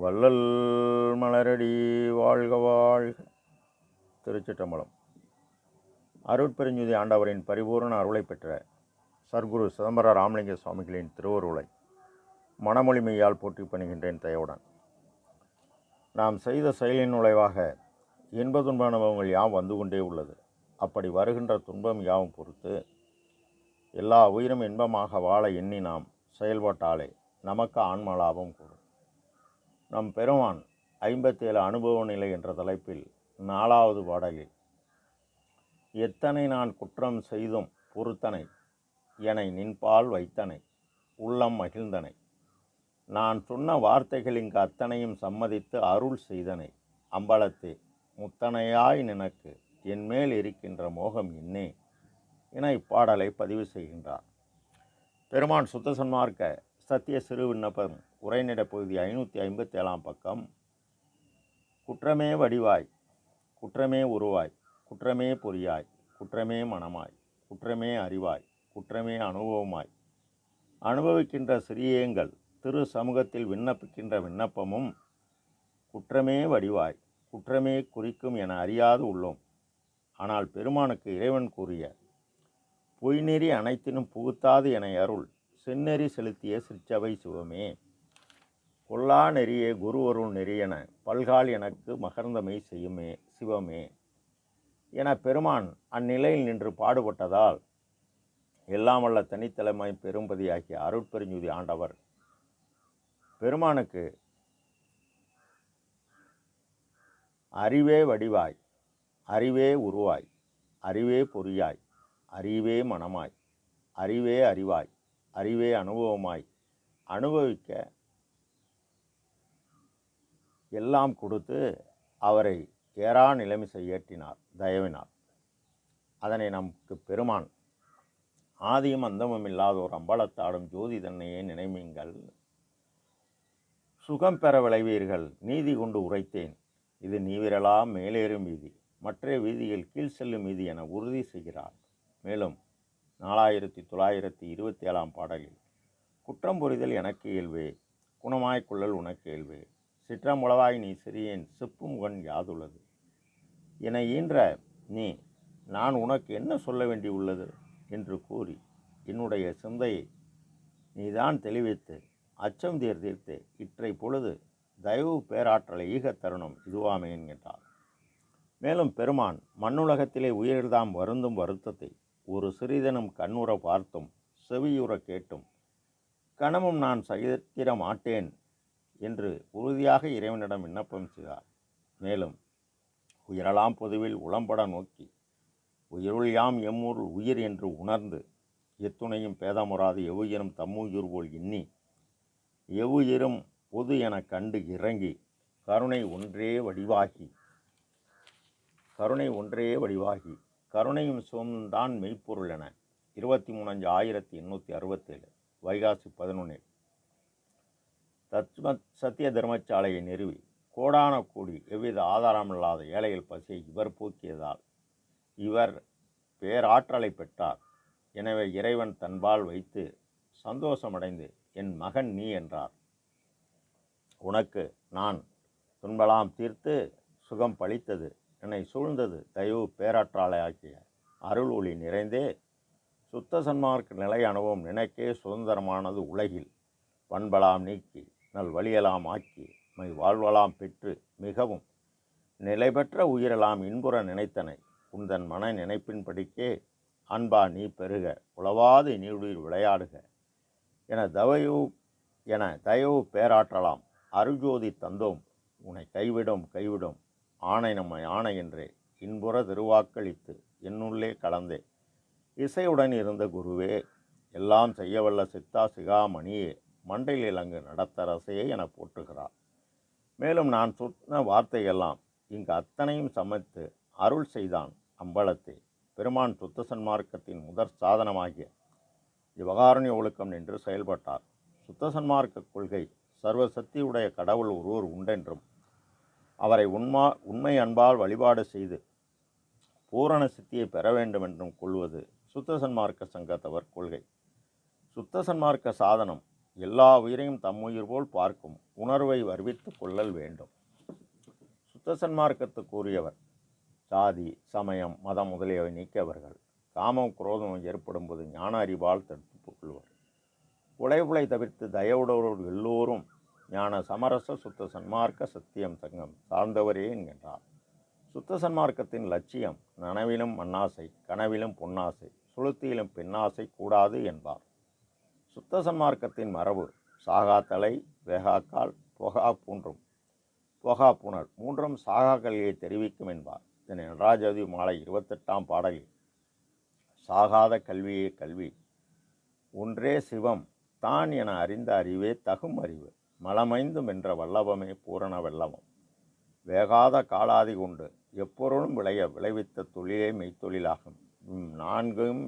வள்ளல் மலரடி வாழ்க வாழ்க. திருச்சிற்றம்பலம். அருட்பெருஞ்சுதி ஆண்டவரின் பரிபூரண அருளை பெற்ற சர்க்குரு சிதம்பர ராமலிங்க சுவாமிகளின் திருவருளை மனமொழிமையால் போற்றி பணிகின்றேன் தயவுடன். நாம் செய்த செயலின் நுழைவாக இன்ப துன்ப அனுபவங்கள் யாவும் வந்து கொண்டே உள்ளது. அப்படி வருகின்ற துன்பம் யாவும் பொறுத்து எல்லா உயிரும் இன்பமாக வாழ எண்ணி நாம் செயல்பட்டாலே நமக்கு ஆன்ம லாபம் கூடும். நம் பெருமான் ஐம்பத்தேழு அனுபவ நிலை என்ற தலைப்பில் நாலாவது பாடலில் எத்தனை நான் குற்றம் செய்தும் பொறுத்தனை என்னை நின்பால் வைத்தனை உள்ளம் மகிழ்ந்தனை. நான் சொன்ன வார்த்தைகள் இங்கு அத்தனையும் சம்மதித்து அருள் செய்தனை. அம்பலத்தே முத்தனையாய் நினக்கு என்மேல் இருக்கின்ற மோகம் என்னே என இப்பாடலை பதிவு செய்கின்றார். பெருமான் சுத்த சன்மார்க்க சத்திய சிறு விண்ணப்பம் உரைநடை பகுதி ஐநூற்றி ஐம்பத்தி ஏழாம் பக்கம். குற்றமே வடிவாய் குற்றமே உருவாய் குற்றமே பொறியாய் குற்றமே மனமாய் குற்றமே அறிவாய் குற்றமே அனுபவமாய். அனுபவிக்கின்ற சிறியங்கள் திரு சமூகத்தில் விண்ணப்பிக்கின்ற விண்ணப்பமும் குற்றமே வடிவாய் குற்றமே குறிக்கும் என அறியாது உள்ளோம். ஆனால் பெருமானுக்கு இறைவன் கூறிய பொய்நெறி அனைத்தினும் புகுத்தாது என அருள் செந்நெறி செலுத்திய சிற்சபை சிவமே. கொல்லா நெறியே குருவருள் நெறியென பல்கால் எனக்கு மகர்ந்தமை செய்யுமே சிவமே. என பெருமான் அந்நிலையில் நின்று பாடுபட்டதால் எல்லாம் வல்ல தனித்தலைமை பெரும்பதியாகிய அருட்பெருஞ்சுதி ஆண்டவர் பெருமானுக்கு அறிவே வடிவாய் அறிவே உருவாய் அறிவே பொறியாய் அறிவே மனமாய் அறிவே அறிவாய் அறிவே அனுபவமாய் அனுபவிக்க எல்லாம் கொடுத்து அவரை ஏறா நிலைமிசை ஏற்றினார் தயவினார். அதனை நமக்கு பெருமான் ஆதியும் அந்தமும் இல்லாத ஒரு அம்பலத்தாடும் ஜோதி தன்னையே நினைமீங்கள் சுகம் பெற விளைவீர்கள் நீதி கொண்டு உரைத்தேன். இது நீவிரலா மேலேறும் வீதி மற்ற வீதியில் கீழ் செல்லும் வீதி என உறுதி செய்கிறார். மேலும் நாலாயிரத்தி தொள்ளாயிரத்தி இருபத்தி ஏழாம் பாடலில் குற்றம் புரிதல் எனக்கு இயல்வே குணமாய்க்குள்ளல் உனக்கு இயல்வே சிற்றமுளவாய் நீ சிறியேன் செப்பும் கண் யாதுள்ளது? என ஈன்ற நீ நான் உனக்கு என்ன சொல்ல வேண்டியுள்ளது? என்று கூறி என்னுடைய சிந்தையை நீதான் தெளிவித்து அச்சம் தீர் தீர்த்து இற்றை பொழுது தயவு பேராற்றலை ஈகத் தருணம் இதுவாமே என்கின்றார். மேலும் பெருமான் மண்ணுலகத்திலே உயிர்தாம் வருந்தும் வருத்தத்தை ஒரு சிறிதனும் கண்ணுற பார்த்தும் செவியுற கேட்டும் கணமும் நான் சகித்திர மாட்டேன் என்று உறுதியாக இறைவனிடம் விண்ணப்பம் செய்தார். மேலும் உயிரலாம் பொதுவில் உளம்பட நோக்கி உயிருள் யாம் எம்மூர் உயிர் என்று உணர்ந்து எத்துணையும் பேதமுறாது எவ்வுயிரும் தம்முயிர் போல் எண்ணி எவ்வுயிரும் பொது எனக் கண்டு இறங்கி கருணை ஒன்றே வடிவாகி கருணை ஒன்றே வடிவாகி கருணையும் சோம்தான் மெய்ப்பொருள் என இருபத்தி மூணஞ்சு ஆயிரத்தி எண்ணூற்றி அறுபத்தேழு வைகாசி பதினொன்றில் தத்மத் சத்திய தர்மசாலையை நிறுவி கோடான கோடி எவ்வித ஆதாரமில்லாத ஏழைகள் பசியை இவர் போக்கியதால் இவர் பேராற்றலை பெற்றார். எனவே இறைவன் தன்பால் வைத்து சந்தோஷமடைந்து என் மகன் நீ என்றார். உனக்கு நான் துன்பலாம் தீர்த்து சுகம் பளித்தது என்னை சூழ்ந்தது தயவு பேராற்றாலை ஆக்கிய அருள் ஒளி நிறைந்தே சுத்த சன்மார்க்க நிலை அனுபவம் நினைக்கே சுதந்திரமானது உலகில். பண்பலாம் நீக்கி நல் வழியலாம் ஆக்கி மை வாழ்வலாம் பெற்று மிகவும் நிலைபெற்ற உயிரெல்லாம் இன்புற நினைத்தனை. உந்தன் மன நினைப்பின்படிக்கே அன்பா நீ பெருக உளவாது நீடுயிர் விளையாடுக. என தவையு என தயவு பேராற்றலாம். அருஜோதி தந்தோம் உன்னை கைவிடும் கைவிடும். ஆணை நம்மை ஆணை என்றே இன்புற திருவாக்களித்து என்னுள்ளே கலந்தே. இசையுடன் இருந்த குருவே எல்லாம் செய்யவல்ல சித்தா சிகாமணியே மண்டையில் இலங்கு நடத்தரசையே என போற்றுகிறார் மேலும் நான் சொன்ன வார்த்தையெல்லாம் இங்கு அத்தனையும் சமைத்து அருள் செய்தான் அம்பலத்தை. பெருமான் சுத்த சன்மார்க்கத்தின் முதற் சாதனமாகிய விவகாரணிய ஒழுக்கம் நின்று செயல்பட்டார். சுத்த சன்மார்க்க கொள்கை சர்வ சக்தியுடைய கடவுள் ஒருவர் உண்டென்றும் அவரை உண்மா உண்மை அன்பால் வழிபாடு செய்து பூரண சித்தியை பெற வேண்டும் என்றும் கொள்வது சுத்த சன்மார்க்க சங்கத்தவர் கொள்கை. சுத்த சன்மார்க்க சாதனம் எல்லா உயிரையும் தம்முயிர் போல் பார்க்கும் உணர்வை வருவித்துக் கொள்ளல் வேண்டும். சுத்த சன்மார்க்கத்து கூறியவர் சாதி சமயம் மதம் முதலியவை நீக்கியவர்கள் காமம் குரோதம் ஏற்படும் போது ஞான அறிவால் தடுத்துக் கொள்வர் உழைப்புலை தவிர்த்து தயவுடவர்கள் எல்லோரும் ஞான சமரச சுத்த சன்மார்க்க சத்தியம் சங்கம் சார்ந்தவரே என்கின்றார். சுத்த சன்மார்க்கத்தின் லட்சியம் நனவிலும் மண்ணாசை கனவிலும் பொன்னாசை சுளுத்தியிலும் பெண்ணாசை கூடாது என்பார். சுத்த சம்மார்க்கத்தின் மரபு சாகாத்தலை வேகாக்கால் புகா பூன்றும். புகா புனல் மூன்றும் சாகா கல்வியை தெரிவிக்கும் என்பார். இதனை நடராஜதி மாலை இருபத்தெட்டாம் பாடலில் சாகாத கல்வியே கல்வி ஒன்றே சிவம் தான் என அறிந்த அறிவே தகும் அறிவு மலமைந்தும் என்ற வல்லவமே பூரண வெல்லவம். வேகாத காலாதி கொண்டு எப்பொருளும் விளைய விளைவித்த தொழிலே மெய்த்தொழிலாகும். நான்கும்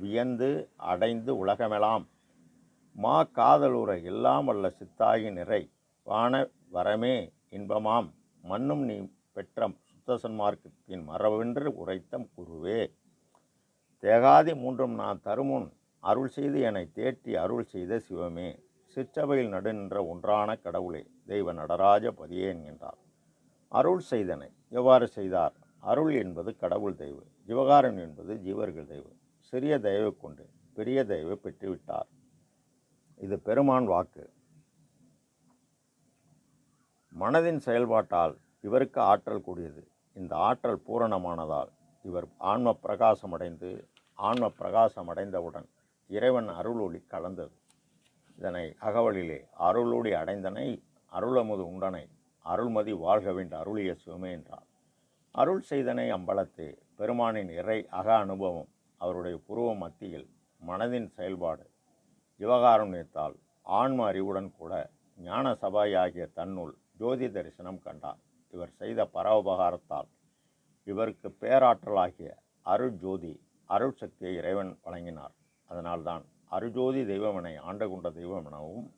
வியந்து அடைந்து உலகமெல்லாம் மா காதலுரை எல்லாம் வல்ல சித்தாகி நிறை. வான வரமே இன்பமாம். மண்ணும் நீ பெற்ற சுத்த சன்மார்க்கத்தின் மரபென்று உரைத்தம் குருவே. தேகாதி மூன்றும் நான் தருமுன் அருள் செய்து என்னை தேற்றி அருள் செய்த சிவமே. சிற்றவையில் நடுநின்ற ஒன்றான கடவுளே தெய்வ நடராஜ பதியே என்கின்றார். அருள் செய்தனை எவ்வாறு செய்தார்? அருள் என்பது கடவுள் தெய்வ ஜீவகாரன் என்பது ஜீவர்கள் தெய்வு. சிறிய தயவு கொண்டு பெரிய தயவு பெற்றுவிட்டார். இது பெருமான் வாக்கு. மனதின் செயல்பாட்டால் இவருக்கு ஆற்றல் கூடியது. இந்த ஆற்றல் பூரணமானதால் இவர் ஆன்ம பிரகாசமடைந்து ஆன்ம பிரகாசமடைந்தவுடன் இறைவன் அருளொளி கலந்தது. இதனை அகவலிலே அருளொளி அடைந்தனை அருளமுது உண்டனை அருள்மதி வாழ்க வேண்ட அருளிய சிவமே என்றார். அருள் செய்தனை அம்பலத்தே பெருமானின் இறை அக அனுபவம் அவருடைய புருவ மத்தியில் மனதின் செயல்பாடு யுவகாருண்யத்தால் ஆன்ம அறிவுடன் கூட ஞான சபாயாகிய தன்னுள் ஜோதி தரிசனம் கண்டார் இவர் செய்த பரோபகாரத்தால் இவருக்கு பேராற்றலாகிய அருள் அருட்சக்தியை அருள் இறைவன் வழங்கினார். அதனால்தான் அருஜோதி தெய்வமனை ஆண்டு கொண்ட தெய்வம் எனவும்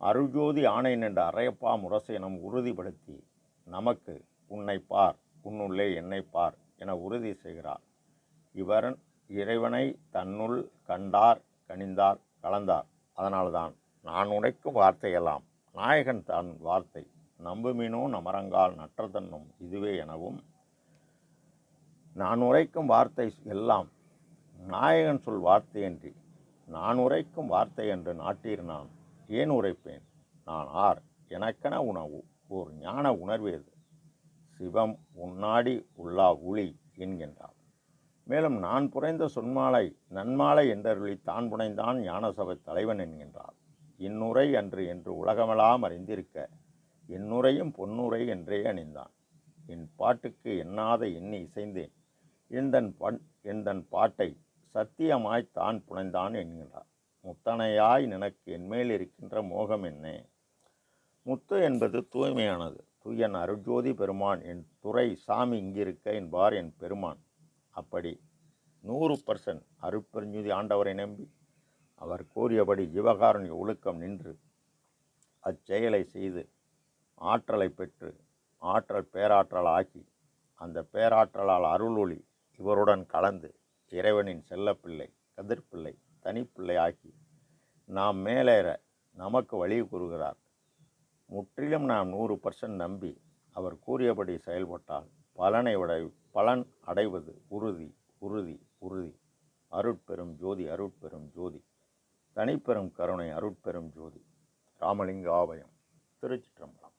அருள்ஜோதி ஆணை நின்ற அரையப்பா முரசு உறுதிப்படுத்தி நமக்கு உன்னை பார் உன்னுள்ளே என்னை பார் என உறுதி செய்கிறார். இவர் இறைவனை தன்னுள் கண்டார் கனிந்தார் கலந்தார். அதனால்தான் நான் உடைக்கும் வார்த்தையெல்லாம் நாயகன் தன் வார்த்தை. நம்புமினோ நமரங்கால் நற்றதன்னும் இதுவே எனவும். நான் உரைக்கும் வார்த்தை எல்லாம் நாயகன் சொல் வார்த்தையன்றி. நான் உரைக்கும் வார்த்தை என்று நாட்டீர் நான். ஏன் உரைப்பேன்? நான் ஆர் எனக்கென உணவு. ஓர் ஞான உணர்வேது. சிவம் உன்னாடி உள்ளா உளி என்கின்றார். மேலும் நான் புரைந்த சொன்மாலை நன்மாலை என்றருளி தான் புனைந்தான் ஞானசபை தலைவன் என்கின்றார். இன்னுரை அன்று என்று உலகமெல்லாம் அறிந்திருக்க என்னுரையும் பொன்னுரை என்றே அணிந்தான். என் பாட்டுக்கு எண்ணாத எண்ணி இசைந்தேன். எந்தன் பண் எந்தன் பாட்டை சத்தியமாய் தான் புனைந்தான் என்கின்றார். முத்தனையாய் நினக்கு என்மேல் இருக்கின்ற மோகம் என்ன? முத்து என்பது தூய்மையானது. தூயன் அருஜோதி பெருமான். என் துறை சாமி இங்கிருக்க என்பார் என் பெருமான். அப்படி நூறு பர்சன்ட் அருட்பெருஞ்சுதி ஆண்டவரை நம்பி அவர் கூறியபடி ஜீவகாரணிய ஒழுக்கம் நின்று அச்செயலை செய்து ஆற்றலை பெற்று ஆற்றல் பேராற்றல் ஆக்கி அந்த பேராற்றலால் அருளொளி இவருடன் கலந்து இறைவனின் செல்லப்பிள்ளை கதிர்பிள்ளை தனிப்பிள்ளை ஆக்கி நாம் மேலேற நமக்கு வழி கூறுகிறார். முற்றிலும் நாம் நூறு பர்சன்ட் நம்பி அவர் கூறியபடி செயல்பட்டால் பலனை விட பலன் அடைவது உறுதி உறுதி உறுதி. அருட்பெரும் ஜோதி அருட்பெரும் ஜோதி. தனிப்பெரும் கருணை அருட்பெரும் ஜோதி. ராமலிங்க ஆபயம் திருச்சிற்றம்பலம்.